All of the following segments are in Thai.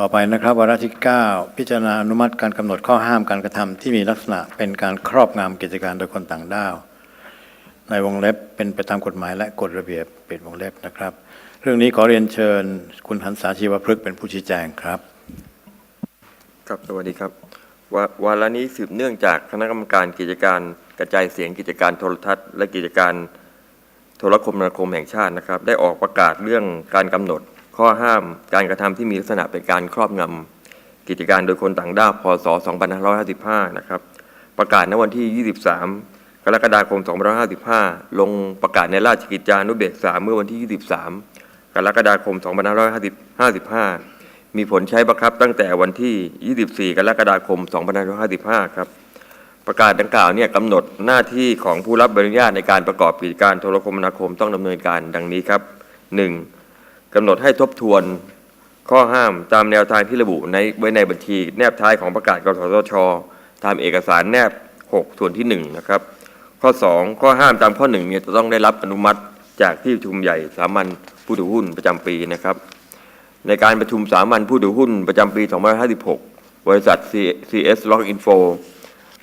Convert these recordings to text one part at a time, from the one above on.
ต่อไปนะครับวาระที่ 9 พิจารณาอนุมัติการกำหนดข้อห้ามการกระทำที่มีลักษณะเป็นการครอบงำกิจการโดยคนต่างด้าว ในวงเล็บเป็นไปตามกฎหมายและกฎระเบียบปิดวงเล็บนะครับ เรื่องนี้ขอเรียนเชิญ คุณหันษาชีวพฤกษ์เป็นผู้ชี้แจงครับ ครับสวัสดีครับววาระนี้สืบเนื่องจากคณะกรรมการกิจการกระจายเสียงกิจการโทรทัศน์ และกิจการโทรคมนาคมแห่งชาตินะครับ ได้ออกประกาศเรื่องการกำหนด ข้อห้ามการกระทำที่มีลักษณะเป็นการครอบงำกิจการโดยคนต่างด้าวพศ 2555 นะครับ ประกาศในวันที่ 23 กรกฎาคม 2555 ลงประกาศในราชกิจจานุเบกษาเมื่อวันที่ 23 กรกฎาคม 2555 มีผลใช้บังคับตั้งแต่วันที่ 24 กรกฎาคม 2555 ครับประกาศดังกล่าวเนี่ยกำหนดหน้าที่ของผู้รับใบอนุญาตในการประกอบกิจการโทรคมนาคมต้องดำเนินการดังนี้ครับ 1. กำหนดให้ทบทวนข้อห้ามตามแนวทางที่ระบุในไว้ในบัญชี แนบท้ายของประกาศกสทชตามเอกสารแนบ 6 ส่วนที่ 1 นะครับ ข้อ 2 ข้อห้ามตามข้อ1เนี่ยจะต้องได้รับอนุมัติจากที่ประชุมใหญ่สามัญผู้ถือหุ้นประจำปีนะครับ ในการประชุมสามัญผู้ถือหุ้นประจำปี 2556 บริษัท CS Log Info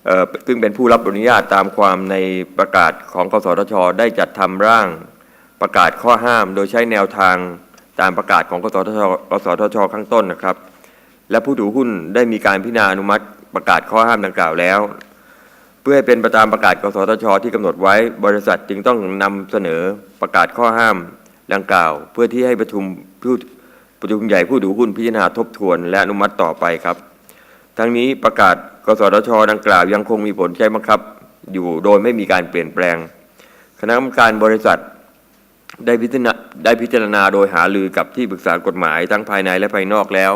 เอ่อซึ่งเป็นผู้รับอนุญาตตามความในประกาศของกสทช ได้จัดทำร่างประกาศข้อห้ามโดยใช้แนวทาง ตามประกาศของกสทชกสทชข้างต้นนะครับ และผู้ถือหุ้นได้มีการพิจารณาอนุมัติประกาศข้อห้ามดังกล่าวแล้ว เพื่อให้เป็นไปตามประกาศกสทช ที่กำหนดไว้บริษัทจึงต้องนำเสนอประกาศข้อห้ามดังกล่าว เพื่อที่ให้ประชุมผู้ประชุมใหญ่ผู้ถือหุ้นพิจารณาทบทวน และอนุมัติต่อไปครับ ทั้งนี้ประกาศกสทช ดังกล่าวยังคงมีผลใช้บังคับ อยู่โดยไม่มีการเปลี่ยนแปลง คณะกรรมการบริษัท ได้พิจารณาได้พิจารณาโดยหารือกับที่ปรึกษากฎหมายทั้งภายในและภายนอกแล้ว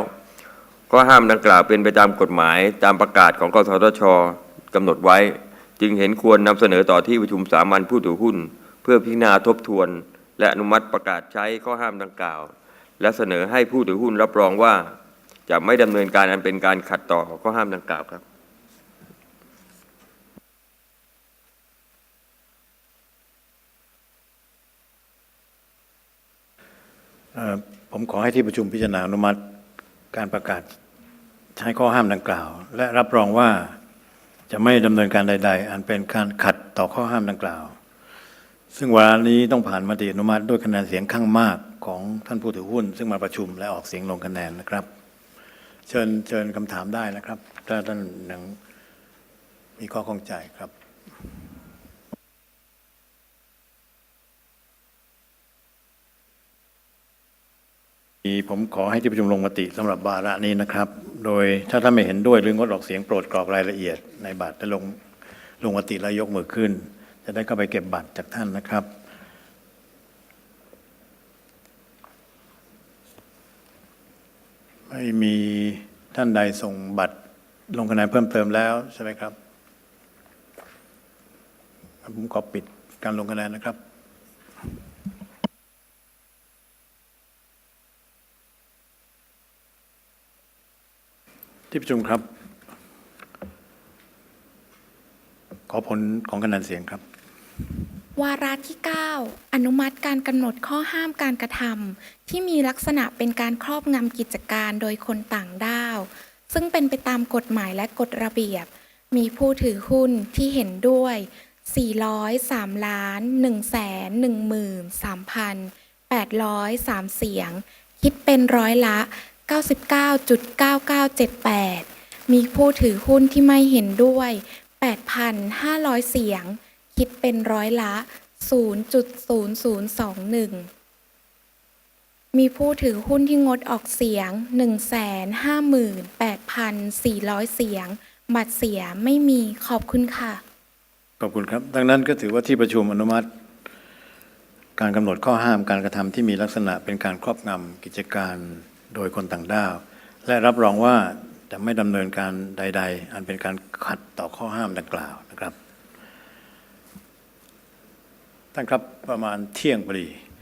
ข้อห้ามดังกล่าวเป็นไปตามกฎหมายตามประกาศของกสทชกำหนดไว้ จึงเห็นควรนำเสนอต่อที่ประชุมสามัญผู้ถือหุ้น เพื่อพิจารณาทบทวน และอนุมัติประกาศใช้ข้อห้ามดังกล่าว และเสนอให้ผู้ถือหุ้นรับรองว่า จะไม่ดำเนินการอันเป็นการขัดต่อข้อห้ามดังกล่าวครับ เอ่อ ผมขอให้ที่ประชุมพิจารณาอนุมัติการประกาศใช้ข้อห้ามดังกล่าว และรับรองว่าจะไม่ดำเนินการใด ๆ อันเป็นการขัดต่อข้อห้ามดังกล่าว ซึ่งวาระนี้ต้องผ่านมติอนุมัติด้วยคะแนนเสียงข้างมากของท่านผู้ถือหุ้น ซึ่งมาประชุมและออกเสียงลงคะแนนนะครับ เชิญเชิญคำถามได้นะครับ ถ้าท่านยังมีข้อข้องใจครับ ผมขอให้ที่ประชุมลงมติสำหรับบาระนี้นะครับ โดยถ้าท่านไม่เห็นด้วยหรืองดออกเสียงโปรดกรอกรายละเอียด ในบัตรและลงลงมติแล้วยกมือขึ้น จะได้เข้าไปเก็บบัตรจากท่านนะครับไม่มีท่านใดส่งบัตรลงคะแนนเพิ่มเติมแล้วใช่ไหมครับผมขอปิดการลงคะแนนนะครับ ที่ประชุมครับ ขอผลของคะแนนเสียงครับ วาระที่ 9 อนุมัติการกำหนดข้อห้ามการกระทำที่มีลักษณะเป็นการครอบงำกิจการโดยคนต่างด้าว ซึ่งเป็นไปตามกฎหมายและกฎระเบียบ มีผู้ถือหุ้นที่เห็นด้วย 403ล้าน1แสน13,803 เสียง คิดเป็นร้อยละ 99.9978 มีผู้ถือหุ้นที่ไม่เห็นด้วย 8,500 เสียง คิดเป็นร้อยละ 0.0021 มีผู้ถือหุ้นที่งดออกเสียง 158,400 เสียง บัตรเสียไม่มีขอบคุณค่ะ ขอบคุณครับ ดังนั้นก็ถือว่าที่ประชุมอนุมัติการกำหนดข้อห้ามการกระทำที่มีลักษณะเป็นการครอบงำกิจการ โดยคนต่างด้าว และรับรองว่าจะไม่ดำเนินการใด ๆ อันเป็นการขัดต่อข้อห้ามดังกล่าวนะครับท่านครับประมาณเที่ยงพอดี